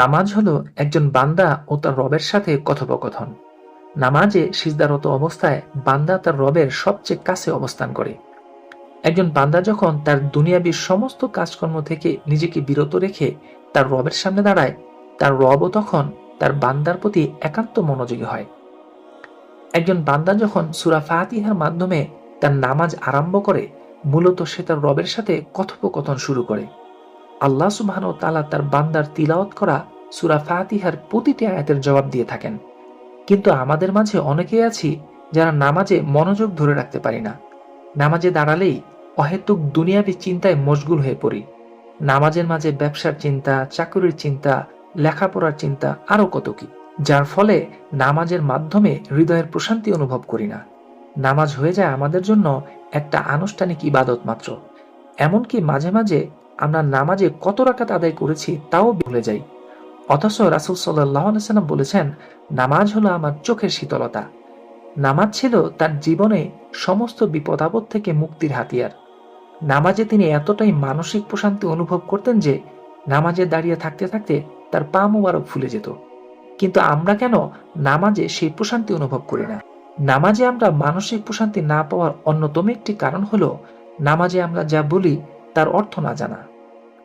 নামাজ হলো একজন বান্দা ও তার রবের সাথে কথোপকথন। নামাজে সিজদারত অবস্থায় বান্দা তার রবের সবচেয়ে কাছে অবস্থান করে। একজন বান্দা যখন তার দুনিয়াবীর সমস্ত কাজকর্ম থেকে নিজেকে বিরত রেখে তার রবের সামনে দাঁড়ায়, তার রবও তখন তার বান্দার প্রতি একান্ত মনোযোগী হয়। একজন বান্দা যখন সুরা ফাতিহার মাধ্যমে তার নামাজ আরম্ভ করে, মূলত সে তার রবের সাথে কথোপকথন শুরু করে। আল্লাহ সুবহান তালা তার বান্দার তিলাওত করা সুরা ফাতিহার প্রতিটি আয়াতের জবাব দিয়ে থাকেন। কিন্তু আমাদের মাঝে অনেকেই আছি যারা নামাজে মনোযোগ ধরে রাখতে পারি না। নামাজে দাঁড়ালেই অহেতুক দুনিয়াবী চিন্তায় মশগুল হয়ে পড়ি। নামাজের মাঝে ব্যবসার চিন্তা, চাকরির চিন্তা, লেখাপড়ার চিন্তা আরও কত কি, যার ফলে নামাজের মাধ্যমে হৃদয়ের প্রশান্তি অনুভব করি না। নামাজ হয়ে যায় আমাদের জন্য একটা আনুষ্ঠানিক ইবাদত মাত্র। এমনকি মাঝে মাঝে আমরা নামাজে কত রাকাত আদায় করেছি তাও ভুলে যাই। অথচ রাসুল সাল্লাম বলেছেন, নামাজ হলো আমার চোখের শীতলতা। নামাজ ছিল তার জীবনে সমস্ত বিপদ আপদ থেকে মুক্তির হাতিয়ার। নামাজে তিনি এতটাই মানসিক প্রশান্তি অনুভব করতেন যে, নামাজে দাঁড়িয়ে থাকতে থাকতে তার পা মোবারক ফুলে যেত। কিন্তু আমরা কেন নামাজে সেই প্রশান্তি অনুভব করি না? নামাজে আমরা মানসিক প্রশান্তি না পাওয়ার অন্যতম একটি কারণ হলো, নামাজে আমরা যা বলি তার অর্থ না জানা।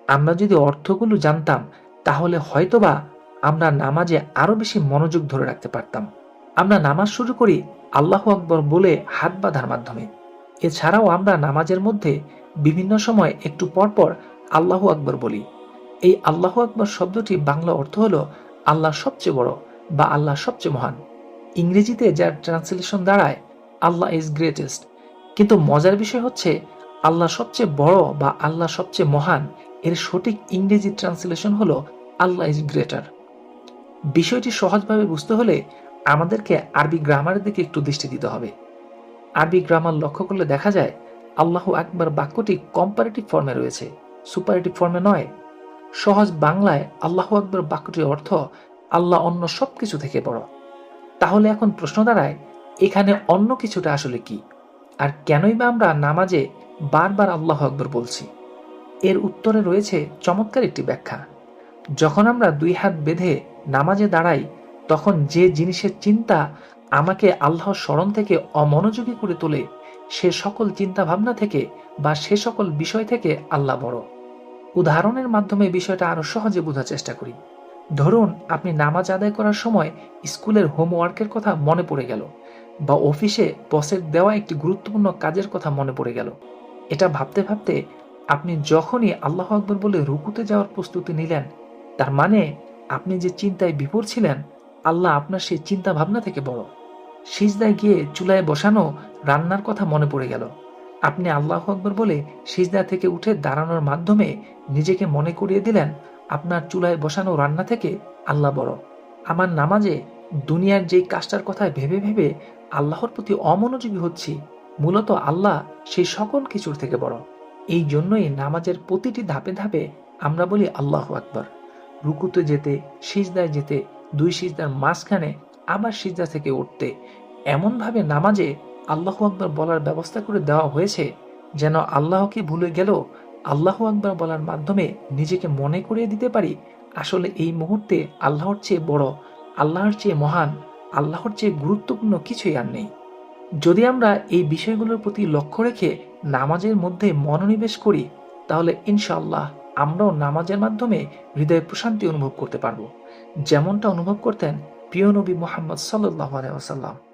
আমরা যদি অর্থগুলো জানতাম, তাহলে হয়তোবা আমরা নামাজে আরও বেশি মনোযোগ ধরে রাখতে পারতাম। আমরা নামাজ শুরু করি আল্লাহ আকবর বলে হাত বাঁধার মাধ্যমে। এছাড়াও আমরা নামাজের মধ্যে বিভিন্ন সময় একটু পরপর আল্লাহ আকবর বলি। এই আল্লাহ আকবর শব্দটি বাংলা অর্থ হলো আল্লাহ সবচেয়ে বড় বা আল্লাহ সবচেয়ে মহান। ইংরেজিতে যার ট্রান্সলেশন দাঁড়ায়, আল্লাহ ইজ গ্রেটেস্ট। কিন্তু মজার বিষয় হচ্ছে আল্লাহ সবচেয়ে বড় বা আল্লাহ সবচেয়ে মহান, এর সঠিক ইংরেজি ট্রান্সলেশন হলো আল্লাহ ইজ গ্রেটার। বিষয়টি সহজভাবে বুঝতে হলে আমাদেরকে আরবি গ্রামারের দিকে একটু দৃষ্টি দিতে হবে। আরবি গ্রামার লক্ষ্য করলে দেখা যায়, আল্লাহ আকবার বাক্যটি কম্পারেটিভ ফর্মে রয়েছে সুপারেটিভ ফর্মে নয়। সহজ বাংলায় আল্লাহ আকবর বাক্যটির অর্থ, আল্লাহ অন্য সব কিছু থেকে বড়। তাহলে এখন প্রশ্ন দাঁড়ায়, এখানে অন্য কিছুটা আসলে কি? আর কেনই বা আমরা নামাজে বারবার আল্লাহ আকবর বলছি। এর উত্তরে রয়েছে চমৎকার একটি ব্যাখ্যা। যখন আমরা দুই হাত বেঁধে নামাজে দাঁড়াই, তখন যে জিনিসের চিন্তা আমাকে আল্লাহর স্মরণ থেকে অমনোযোগী করে তোলে, সে সকল চিন্তা ভাবনা থেকে বা সে সকল বিষয় থেকে আল্লাহ বড়। উদাহরণের মাধ্যমে বিষয়টা আরও সহজে বোঝার চেষ্টা করি। ধরুন, আপনি নামাজ আদায় করার সময় স্কুলের হোমওয়ার্কের কথা মনে পড়ে গেল বা অফিসে বসের দেওয়া একটি গুরুত্বপূর্ণ কাজের কথা মনে পড়ে গেল। এটা ভাবতে ভাবতে আপনি যখনই আল্লাহ আকবর বলে রুকুতে যাওয়ার প্রস্তুতি নিলেন, তার মানে আপনি যে চিন্তায় বিপর ছিলেন, আল্লাহ আপনার সেই চিন্তা ভাবনা থেকে বড়। সিজদায় গিয়ে চুলায় বসানো রান্নার কথা মনে পড়ে গেল। আপনি আল্লাহ আকবর বলে সিজদা থেকে উঠে দাঁড়ানোর মাধ্যমে নিজেকে মনে করিয়ে দিলেন, আপনার চুলায় বসানো রান্না থেকে আল্লাহ বড়। আমার নামাজে দুনিয়ার যেই কাজটার কথা ভেবে ভেবে আল্লাহর প্রতি অমনোযোগী হচ্ছি মূলত আল্লাহ সেই সকল কিছুর থেকে বড়। এই জন্যই নামাজের প্রতিটি ধাপে ধাপে আমরা বলি আল্লাহ আকবর। রুকুতে যেতে, সিজদায় যেতে, দুই সিজদার মাঝখানে, আবার সিজদা থেকে উঠতে। এমনভাবে নামাজে আল্লাহ আকবর বলার ব্যবস্থা করে দেওয়া হয়েছে যেন আল্লাহকে ভুলে গেল আল্লাহ আকবর বলার মাধ্যমে নিজেকে মনে করিয়ে দিতে পারি। আসলে এই মুহূর্তে আল্লাহর চেয়ে বড়, আল্লাহর চেয়ে মহান, আল্লাহর চেয়ে গুরুত্বপূর্ণ কিছুই আর নেই। যদি আমরা এই বিষয়গুলোর প্রতি লক্ষ্য রেখে নামাজের মধ্যে মনোনিবেশ করি, তাহলে ইনশাল্লাহ আমরাও নামাজের মাধ্যমে হৃদয়ে প্রশান্তি অনুভব করতে পারব। যেমনটা অনুভব করতেন প্রিয় নবী মোহাম্মদ সাল্লাহ আলাইসাল্লাম